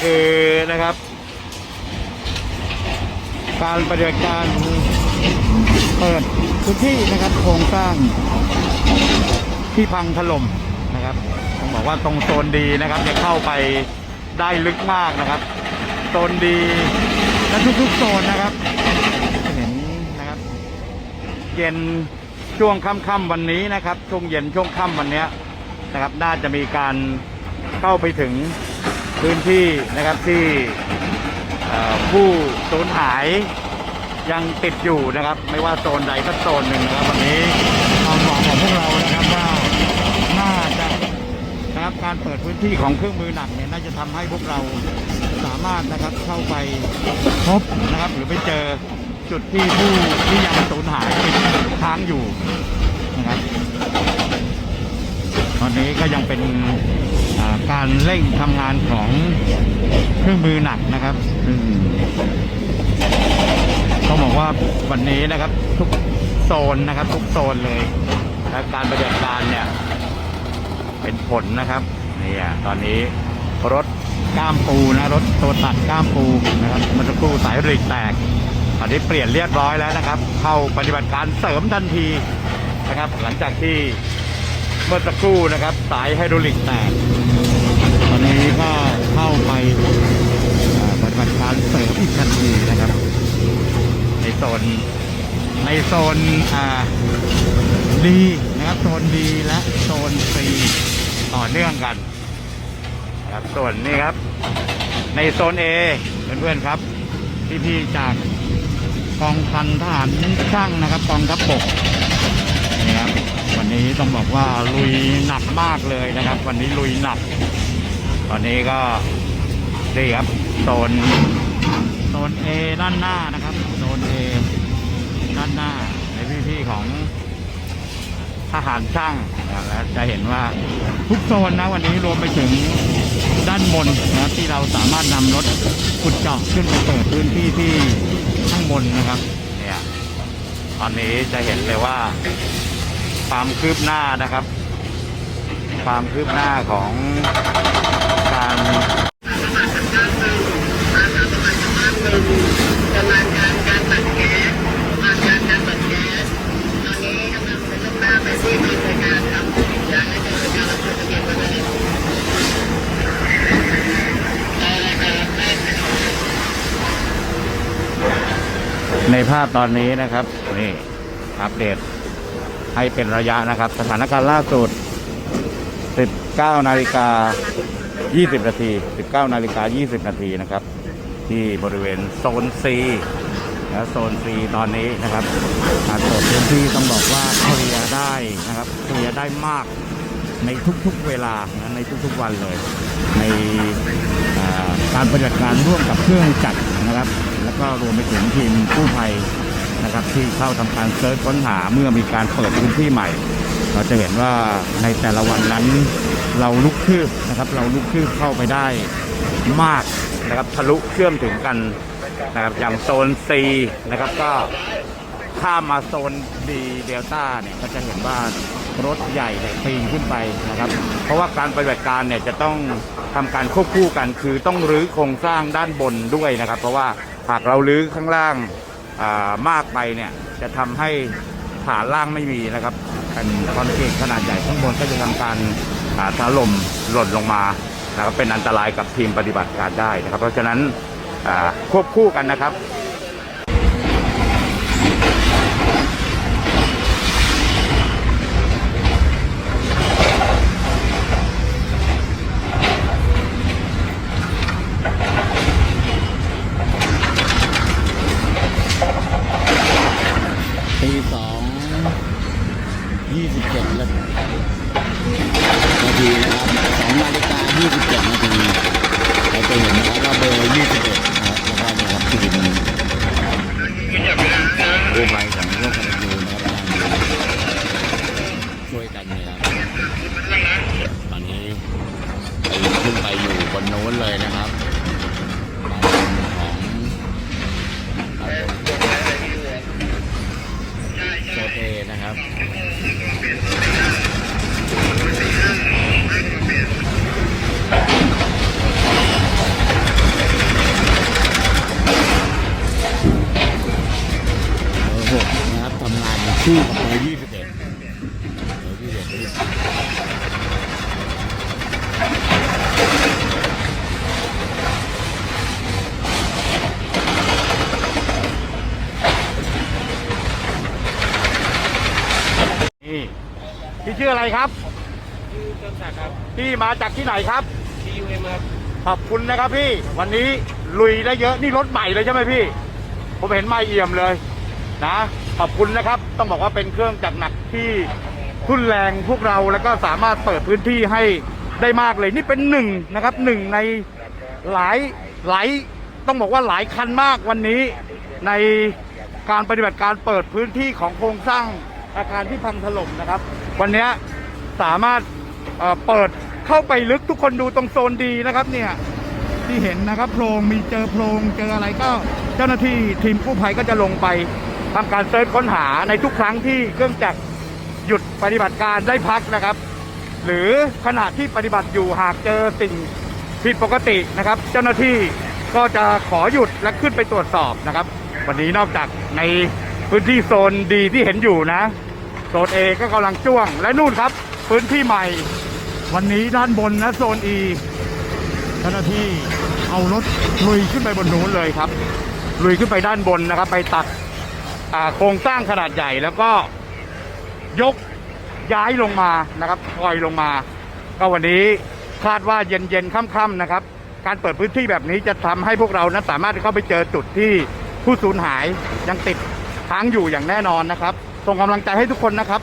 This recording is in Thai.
คือนะครับ การปฏิบัติการเปิดพื้นที่นะครับโครงสร้างที่พังถล่มนะครับต้องบอกว่าตรงโซนดีนะครับจะเข้าไปได้ลึกมากนะครับโซนดีและทุกๆโซนนะครับเห็นนะครับ เย็นช่วงค่ำๆวันนี้นะครับช่วงเย็นช่วงค่ำวันนี้นะครับ น่าจะมีการเข้าไปถึง พื้นที่นะครับที่ผู้สูญหายยังติดอยู่นะครับ ไม่ว่าโซนใดก็โซนหนึ่งนะครับวันนี้ความหวังของพวกเรานะครับว่าน่าจะนะครับการเปิดพื้นที่ของเครื่องมือหนักเนี่ยน่าจะทำให้พวกเราสามารถนะครับเข้าไปพบนะครับ หรือไปเจอจุดที่ผู้ที่ยังสูญหายติดค้างอยู่นะครับตอนนี้ก็ยังเป็น การเร่งทำงานของเครื่องมือหนักนะครับซึ่งต้องบอกว่าวันนี้นะครับ ทุกโซนนะครับ ทุกโซนเลยและการปฏิบัติการเนี่ย เป็นผลนะครับนี่อะตอนนี้รถก้ามปูนะรถตัวตัดก้ามปูนะครับเมันจะครู่สายริกแตกตอนนี้เปลี่ยนเรียบร้อยแล้วนะครับ เข้าปฏิบัติการเสริมทันทีนะครับ หลังจากที่เมื่อสักครู่นะครับ สายไฮดรอลิกแตก นนี้ก็เข้าไปปฏิบัติการเสริมอีกทันทีนะครับ ในโซนในโซนอ่าดีนะครับโซนดีและโซนซีต่อเนื่องกันนะครับส่วนนี้ครับ ในโซน A เพื่อนๆครับ พี่ๆจากกองพันทหารช่างนะครับกองทัพบกนี่ครับวันนี้ต้องบอกว่าลุยหนักมากเลยนะครับ วันนี้ลุยหนัก อนนี้ก็นี่ครับโซนโซน A ด้านหน้านะครับโซน A ด้านหน้าในพี่ๆของทหารช่างนะแล้วจะเห็นว่าทุกโซนนะวันนี้รวมไปถึงด้านบนนะที่เราสามารถนำรถขุดเจาะขึ้นไปเปิดพื้นที่ที่ข้างบนนะครับเนี่ยตอนนี้จะเห็นเลยว่าความคืบหน้านะครับ ความคืบหน้าของารประมาณการการตัดแก๊สประมาณการการตัดแก๊สตอนนี้กำลังเป็นลูกค้าไปที่บริการครับอยากให้เป็นการรับจดทะเบียนมาด้วยได้เลยครับได้เลยในภาพตอนนี้นะครับนี่อัปเดตให้เป็นระยะนะครับ สถานการณ์ล่าสุด 19 นาฬิกา 20 นาที 19 นาฬิกา 20 นาทีนะครับ ที่บริเวณโซน C นะโซน C ตอนนี้นะครับการเปิดพื้นที่ต้องบอกว่าเคลียร์ได้นะครับเคลียร์ได้มากในทุกๆเวลานะในทุกๆวันเลย ในการปฏิบัติการร่วมกับเครื่องจักรนะครับ แล้วก็รวมไปถึงทีมกู้ภัยนะครับที่เข้าทำการเซิร์ชค้นหาเมื่อมีการเปิดพื้นที่ใหม่ เราจะเห็นว่าในแต่ละวันนั้นเราลุกคืบนะครับ เราลุกคืบเข้าไปได้มากนะครับทะลุเชื่อมถึงกันนะครับอย่างโซน C นะครับก็ข้ามมาโซน D เดลต้าเนี่ยก็จะเห็นว่ารถใหญ่เนี่ยปีนขึ้นไปนะครับ เพราะว่าการปฏิบัติการเนี่ยจะต้องทำการควบคู่กัน คือต้องรื้อโครงสร้างด้านบนด้วยนะครับ เพราะว่าหากเรารื้อข้างล่างามากไปเนี่ยจะทำให้ฐานล่างไม่มีนะครับ เป็นคอนกรีตขนาดใหญ่ข้างบนก็จะทำการถล่มหล่นลงมานะครับเป็นอันตรายกับทีมปฏิบัติการได้นะครับ เพราะฉะนั้นควบคู่กันนะครับ นาทีนะครับสองนาฬิกายี่สิบเจ็ดนาทีเราจะเห็นนะครับว่าเบอร์ยี่สิบเอ็ดนะครับแล้วก็เนี่ยครับทีมกู้ภัยของร่วมกันดูนะครับช่วยกันนี่ยครับตอนนี้ไปขึ้นไปอยู่บนโน้นเลยนะครับของโซเทนะครับ หกนะครับทำงานคู่กับเบอร์ยี่สิบเอ็ดเบอร์ยี่สิบเอ็ดนี่ ชื่ออะไรครับชื่อเติมศักดิ์ครับพี่มาจากที่ไหนครับ TUM ครับขอบคุณนะครับพี่ วันนี้ลุยได้เยอะนี่รถใหม่เลยใช่ไหมพี่ ผมเห็นไม่เอี่ยมเลยนะขอบคุณนะครับ ต้องบอกว่าเป็นเครื่องจักรหนักที่ทุนแรงพวกเราแล้วก็สามารถเปิดพื้นที่ให้ได้มากเลย นี่เป็นหนึ่งนะครับหนึ่งในหลายหลายต้องบอกว่าหลายคันมากวันนี้ในการปฏิบัติการเปิดพื้นที่ของโครงสร้างอาคารที่พังถล่มนะครับ วันนี้สามารถเปิดเข้าไปลึกทุกคนดูตรงโซนดีนะครับเนี่ยที่เห็นนะครับโพรงมีเจอโพรงเจออะไรก็เจ้าหน้าที่ทีมกู้ภัยก็จะลงไปทำการเซิร์ชค้นหาในทุกครั้งที่เครื่องจักรหยุดปฏิบัติการได้พักนะครับ หรือขณะที่ปฏิบัติอยู่หากเจอสิ่งผิดปกตินะครับ เจ้าหน้าที่ก็จะขอหยุดและขึ้นไปตรวจสอบนะครับ วันนี้นอกจากในพื้นที่โซนดีที่เห็นอยู่นะ โซน A ก็กำลังจ้วง และนู่นครับ พื้นที่ใหม่ วันนี้ด้านบนนะโซน E เจ้าหน้าที่เอารถลุยขึ้นไปบนนู้นเลยครับ ลุยขึ้นไปด้านบนนะครับ ไปตัดโครงสร้างขนาดใหญ่แล้วก็ยกย้ายลงมานะครับปล่อยลงมา ก็วันนี้คาดว่าเย็นๆค่ำๆนะครับ การเปิดพื้นที่แบบนี้จะทำให้พวกเรานั้นสามารถเข้าไปเจอจุดที่ผู้สูญหายยังติดค้างอยู่อย่างแน่นอนนะครับ ส่งกำลังใจให้ทุกคนนะครับ